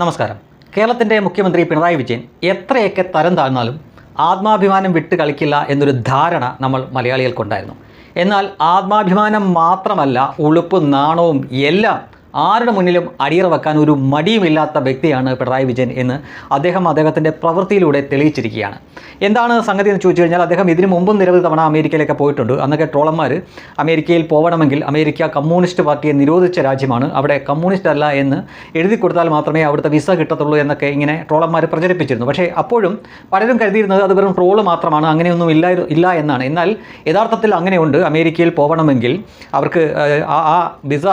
നമസ്കാരം. കേരളത്തിന്റെ മുഖ്യമന്ത്രി പിണറായി വിജയൻ എത്രയൊക്കെ തരം താഴ്ന്നാലും ആത്മാഭിമാനം വിട്ട് കളിക്കില്ല എന്നൊരു ധാരണ നമ്മൾ മലയാളികൾക്കുണ്ടായിരുന്നു. എന്നാൽ ആത്മാഭിമാനം മാത്രമല്ല ഉളുപ്പും നാണവും എല്ലാം ആരുടെ മുന്നിലും അടിയറ വെക്കാൻ ഒരു മടിയുമില്ലാത്ത വ്യക്തിയാണ് പിണറായി വിജയൻ എന്ന് അദ്ദേഹം അദ്ദേഹത്തിന്റെ പ്രവൃത്തിയിലൂടെ തെളിയിച്ചിരിക്കുകയാണ്. എന്താണ് സംഗതി എന്ന് ചോദിച്ചു കഴിഞ്ഞാൽ അദ്ദേഹം ഇതിനു മുമ്പും നിരവധി തവണ അമേരിക്കയിലേക്ക് പോയിട്ടുണ്ട്. അന്നൊക്കെ ട്രോളന്മാർ അമേരിക്കയിൽ പോകണമെങ്കിൽ അമേരിക്ക കമ്മ്യൂണിസ്റ്റ് പാർട്ടിയെ നിരോധിച്ച രാജ്യമാണ്. അവിടെ കമ്മ്യൂണിസ്റ്റ് അല്ല എന്ന് എഴുതി കൊടുത്താൽ മാത്രമേ അവിടുത്തെ വിസ കിട്ടത്തുള്ളൂ എന്നൊക്കെ ഇങ്ങനെ ട്രോളന്മാർ പ്രചരിപ്പിച്ചിരുന്നു. പക്ഷേ അപ്പോഴും പലരും കരുതിയിരുന്നത് അത് വെറും ട്രോൾ മാത്രമാണ് അങ്ങനെയൊന്നും ഇല്ല ഇല്ല എന്നാണ്. എന്നാൽ യഥാർത്ഥത്തിൽ അങ്ങനെയുണ്ട്. അമേരിക്കയിൽ പോകണമെങ്കിൽ അവർക്ക് ആ വിസ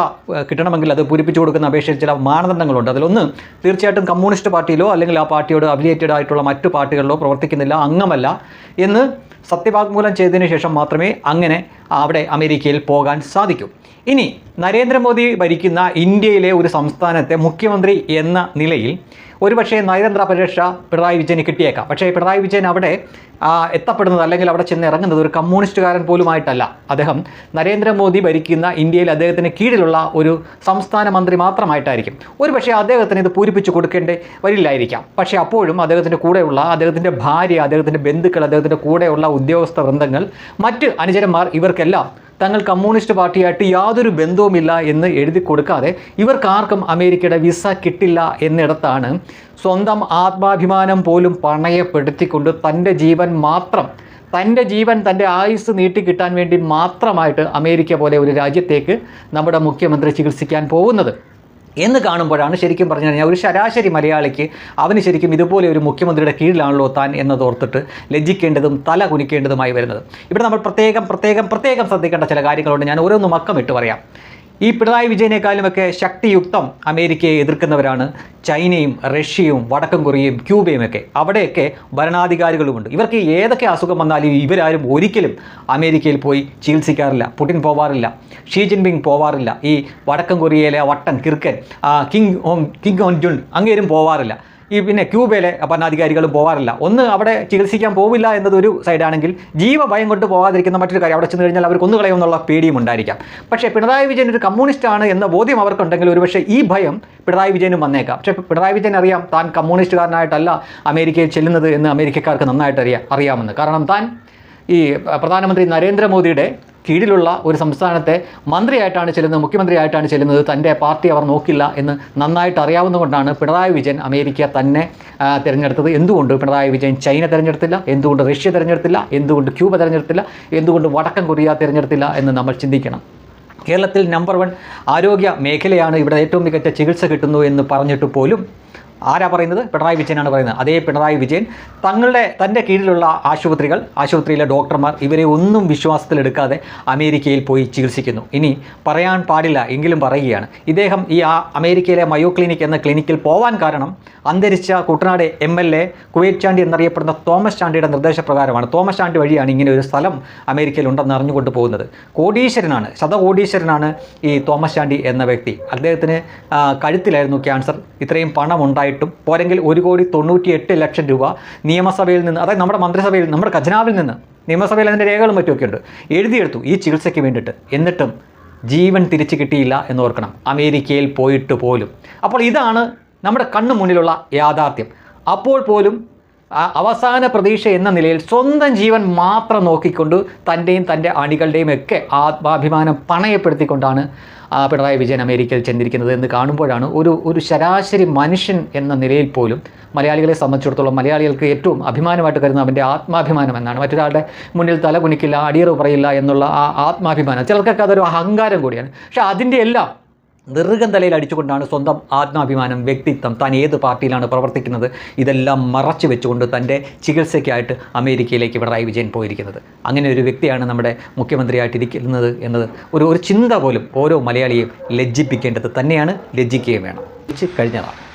കിട്ടണമെങ്കിൽ അത് പൂരിപ്പിച്ചു കൊടുക്കുന്ന അപേക്ഷയിൽ ചില മാനദണ്ഡങ്ങളുണ്ട്. അതിലൊന്ന് തീർച്ചയായിട്ടും കമ്മ്യൂണിസ്റ്റ് പാർട്ടിയിലോ അല്ലെങ്കിൽ ആ പാർട്ടിയോട് അഫിലിയേറ്റഡ് ആയിട്ടുള്ള മറ്റു പാർട്ടികളിലോ പ്രവർത്തിക്കുന്നില്ല അംഗമല്ല എന്ന് സത്യവാഗ്മൂലം ചെയ്തതിന് ശേഷം മാത്രമേ അങ്ങനെ അവിടെ അമേരിക്കയിൽ പോകാൻ സാധിക്കൂ. ഇനി നരേന്ദ്രമോദി ഭരിക്കുന്ന ഇന്ത്യയിലെ ഒരു സംസ്ഥാനത്തെ മുഖ്യമന്ത്രി എന്ന നിലയിൽ ഒരുപക്ഷേ നയതന്ത്ര പരിരക്ഷ പിണറായി വിജയന് കിട്ടിയേക്കാം. പക്ഷേ പിണറായി വിജയൻ അവിടെ എത്തപ്പെടുന്നത് അല്ലെങ്കിൽ അവിടെ ചെന്ന് ഇറങ്ങുന്നത് ഒരു കമ്മ്യൂണിസ്റ്റുകാരൻ പോലുമായിട്ടല്ല. അദ്ദേഹം നരേന്ദ്രമോദി ഭരിക്കുന്ന ഇന്ത്യയിൽ അദ്ദേഹത്തിന് കീഴിലുള്ള ഒരു സംസ്ഥാന മന്ത്രി മാത്രമായിട്ടായിരിക്കും. ഒരുപക്ഷേ അദ്ദേഹത്തിന് ഇത് പൂരിപ്പിച്ച് കൊടുക്കേണ്ടി വരില്ലായിരിക്കാം. പക്ഷേ അപ്പോഴും അദ്ദേഹത്തിന്റെ കൂടെയുള്ള അദ്ദേഹത്തിന്റെ ഭാര്യ അദ്ദേഹത്തിന്റെ ബന്ധുക്കൾ അദ്ദേഹത്തിന്റെ കൂടെയുള്ള ഉദ്യോഗസ്ഥ വൃന്ദങ്ങൾ മറ്റ് അനുചരന്മാർ ഇവർക്കെല്ലാം തങ്ങൾ കമ്മ്യൂണിസ്റ്റ് പാർട്ടിയായിട്ട് യാതൊരു ബന്ധവുമില്ല എന്ന് എഴുതി കൊടുക്കാതെ ഇവർക്കാർക്കും അമേരിക്കയുടെ വിസ കിട്ടില്ല എന്നിടത്താണ് സ്വന്തം ആത്മാഭിമാനം പോലും പണയപ്പെടുത്തിക്കൊണ്ട് തന്റെ ജീവൻ മാത്രം തന്റെ ജീവൻ തന്റെ ആയുസ് നീട്ടിക്കിട്ടാൻ വേണ്ടി മാത്രമായിട്ട് അമേരിക്ക പോലെ ഒരു രാജ്യത്തേക്ക് നമ്മുടെ മുഖ്യമന്ത്രി ചികിത്സിക്കാൻ പോകുന്നത്. എന്ന് കാണുമ്പോഴാണ് ശരിക്കും പറഞ്ഞു കഴിഞ്ഞാൽ ഒരു ശരാശരി മലയാളിക്ക് അവന് ശരിക്കും ഇതുപോലെ ഒരു മുഖ്യമന്ത്രിയുടെ കീഴിലാണല്ലോ താൻ എന്നതോർത്തിട്ട് ലജ്ജിക്കേണ്ടതും തല കുനിക്കേണ്ടതുമായി വരുന്നത്. ഇവിടെ നമ്മൾ പ്രത്യേകം പ്രത്യേകം പ്രത്യേകം ശ്രദ്ധിക്കേണ്ട ചില കാര്യങ്ങളുണ്ട്. ഞാൻ ഓരോന്നും മക്കമിട്ട് പറയാം. ഈ പിണറായി വിജയനേക്കാളുമൊക്കെ ശക്തിയുക്തം അമേരിക്കയെ എതിർക്കുന്നവരാണ്. ചൈനയും റഷ്യയും വടക്കൻ കൊറിയയും ക്യൂബയും ഒക്കെ. അവിടെയൊക്കെ ഭരണാധികാരികളുമുണ്ട്. ഇവർക്ക് ഏതൊക്കെ അസുഖം വന്നാലും ഇവരാരും ഒരിക്കലും അമേരിക്കയിൽ പോയി ചികിത്സിക്കാറില്ല പുടിൻ പോവാറില്ല ഷീ ജിൻപിങ് പോവാറില്ല ഈ വടക്കൻ കൊറിയയിലെ വട്ടൻ കിർക്കൻ കിങ് ഓം കിങ് ഓൺ ജുൺ അങ്ങേരും പോവാറില്ല. ഈ പിന്നെ ക്യൂബയിലെ ഭരണാധികാരികൾ പോകാറില്ല ഒന്ന് അവിടെ ചികിത്സിക്കാൻ പോവില്ല എന്നതൊരു സൈഡാണെങ്കിൽ ജീവഭയം കൊണ്ട് പോകാതിരിക്കുന്ന മറ്റൊരു കാര്യം അവിടെ ചെന്ന് കഴിഞ്ഞാൽ അവർ കൊന്നുകളയുമെന്നുള്ള പേടിയും ഉണ്ടായിരിക്കാം. പക്ഷേ പിണറായി വിജയൻ ഒരു കമ്മ്യൂണിസ്റ്റാണ് എന്ന ബോധ്യം അവർക്കുണ്ടെങ്കിൽ ഒരുപക്ഷെ ഈ ഭയം പിണറായി വിജയനും വന്നേക്കാം. പക്ഷേ പിണറായി വിജയൻ അറിയാം താൻ കമ്മ്യൂണിസ്റ്റുകാരനായിട്ടല്ല അമേരിക്കയിൽ ചെല്ലുന്നത് എന്ന് അമേരിക്കക്കാർക്ക് നന്നായിട്ട് അറിയാം അറിയാമെന്ന്. കാരണം താൻ ഈ പ്രധാനമന്ത്രി നരേന്ദ്രമോദിയുടെ കീഴിലുള്ള ഒരു സംസ്ഥാനത്തെ മന്ത്രിയായിട്ടാണ് ചെല്ലുന്നത് മുഖ്യമന്ത്രിയായിട്ടാണ് ചെല്ലുന്നത്. തന്റെ പാർട്ടി അവർ നോക്കില്ല എന്ന് നന്നായിട്ട് അറിയാവുന്നതുകൊണ്ടാണ് പിണറായി വിജയൻ അമേരിക്ക തന്നെ തിരഞ്ഞെടുത്തത്. എന്തുകൊണ്ട് പിണറായി വിജയൻ ചൈന തിരഞ്ഞെടുത്തില്ല? എന്തുകൊണ്ട് റഷ്യ തിരഞ്ഞെടുത്തില്ല? എന്തുകൊണ്ട് ക്യൂബ തിരഞ്ഞെടുത്തില്ല? എന്തുകൊണ്ട് വടക്കൻ കൊറിയ തിരഞ്ഞെടുത്തില്ല എന്ന് നമ്മൾ ചിന്തിക്കണം. കേരളത്തിൽ നമ്പർ വൺ ആരോഗ്യ മേഖലയാണ് ഇവിടെ ഏറ്റവും മികച്ച ചികിത്സ കിട്ടുന്നു എന്ന് പറഞ്ഞിട്ട് പോലും ആരാ പറയുന്നത്? പിണറായി വിജയനാണ് പറയുന്നത്. അതേ പിണറായി വിജയൻ. തങ്ങളുടെ തന്റെ കീഴിലുള്ള ആശുപത്രികൾ ആശുപത്രിയിലെ ഡോക്ടർമാർ ഇവരെ ഒന്നും വിശ്വാസത്തിലെടുക്കാതെ അമേരിക്കയിൽ പോയി ചികിത്സിക്കുന്നു. ഇനി പറയാൻ പാടില്ല എങ്കിലും പറയുകയാണ്. ഇദ്ദേഹം ഈ ആ അമേരിക്കയിലെ മയോ ക്ലിനിക് എന്ന ക്ലിനിക്കിൽ പോവാൻ കാരണം അന്തരിച്ച Kuttanad M L A Kuwait Chandy എന്നറിയപ്പെടുന്ന തോമസ് ചാണ്ടിയുടെ നിർദ്ദേശപ്രകാരമാണ്. തോമസ് ചാണ്ടി വഴിയാണ് ഇങ്ങനെ ഒരു സ്ഥലം അമേരിക്കയിൽ ഉണ്ടെന്ന് അറിഞ്ഞുകൊണ്ട് പോകുന്നത്. കോടീശ്വരനാണ് ശതകോടീശ്വരനാണ് ഈ തോമസ് ചാണ്ടി എന്ന വ്യക്തി. അദ്ദേഹത്തിന് കഴുത്തിലായിരുന്നു ക്യാൻസർ. ഇത്രയും പണം ഉണ്ടായിട്ടും പോരെങ്കിൽ ഒരു കോടി തൊണ്ണൂറ്റി എട്ട് ലക്ഷം രൂപ നിയമസഭയിൽ നിന്ന് അതായത് നമ്മുടെ മന്ത്രിസഭയിൽ നമ്മുടെ ഖജനാവിൽ നിന്ന് നിയമസഭയിൽ അതിന്റെ രേഖകളും മറ്റുമൊക്കെ ഉണ്ട്. എഴുതിയെടുത്തു ഈ ചികിത്സയ്ക്ക് വേണ്ടിയിട്ട്. എന്നിട്ടും ജീവൻ തിരിച്ചു കിട്ടിയില്ല എന്ന് ഓർക്കണം. അമേരിക്കയിൽ പോയിട്ട് പോലും. അപ്പോൾ ഇതാണ് നമ്മുടെ കണ്ണു മുന്നിലുള്ള യാഥാർത്ഥ്യം. അപ്പോൾ പോലും അവസാന പ്രതീക്ഷ എന്ന നിലയിൽ സ്വന്തം ജീവൻ മാത്രം നോക്കിക്കൊണ്ട് തന്റെയും തന്റെ അണികളുടെയും ഒക്കെ ആത്മാഭിമാനം പണയപ്പെടുത്തിക്കൊണ്ടാണ് പിണറായി വിജയൻ അമേരിക്കയിൽ ചെന്നിരിക്കുന്നത് എന്ന് കാണുമ്പോഴാണ് ഒരു ഒരു ശരാശരി മനുഷ്യൻ എന്ന നിലയിൽ പോലും മലയാളികളെ സംബന്ധിച്ചിടത്തോളം മലയാളികൾക്ക് ഏറ്റവും അഭിമാനമായിട്ട് കരുതുന്ന അവന്റെ ആത്മാഭിമാനം എന്നാണ്. മറ്റൊരാളുടെ മുന്നിൽ തല കുനിക്കില്ല അടിയറവ് പറയില്ല എന്നുള്ള ആ ആത്മാഭിമാനം ചിലർക്കൊക്കെ അതൊരു അഹങ്കാരം കൂടിയാണ്. പക്ഷേ അതിന്റെ എല്ലാം ദീർഘം തലയിൽ അടിച്ചുകൊണ്ടാണ് സ്വന്തം ആത്മാഭിമാനം വ്യക്തിത്വം താൻ ഏത് പാർട്ടിയിലാണ് പ്രവർത്തിക്കുന്നത് ഇതെല്ലാം മറച്ചു വെച്ചുകൊണ്ട് തന്റെ ചികിത്സയ്ക്കായിട്ട് അമേരിക്കയിലേക്ക് പിണറായി വിജയൻ പോയിരിക്കുന്നത്. അങ്ങനെ ഒരു വ്യക്തിയാണ് നമ്മുടെ മുഖ്യമന്ത്രിയായിട്ടിരിക്കുന്നത് എന്നത് ഒരു ഒരു ചിന്ത പോലും ഓരോ മലയാളിയെയും ലജ്ജിപ്പിക്കേണ്ടത് തന്നെയാണ് ലജ്ജിക്കുകയും വേണം. കഴിഞ്ഞതാണ്.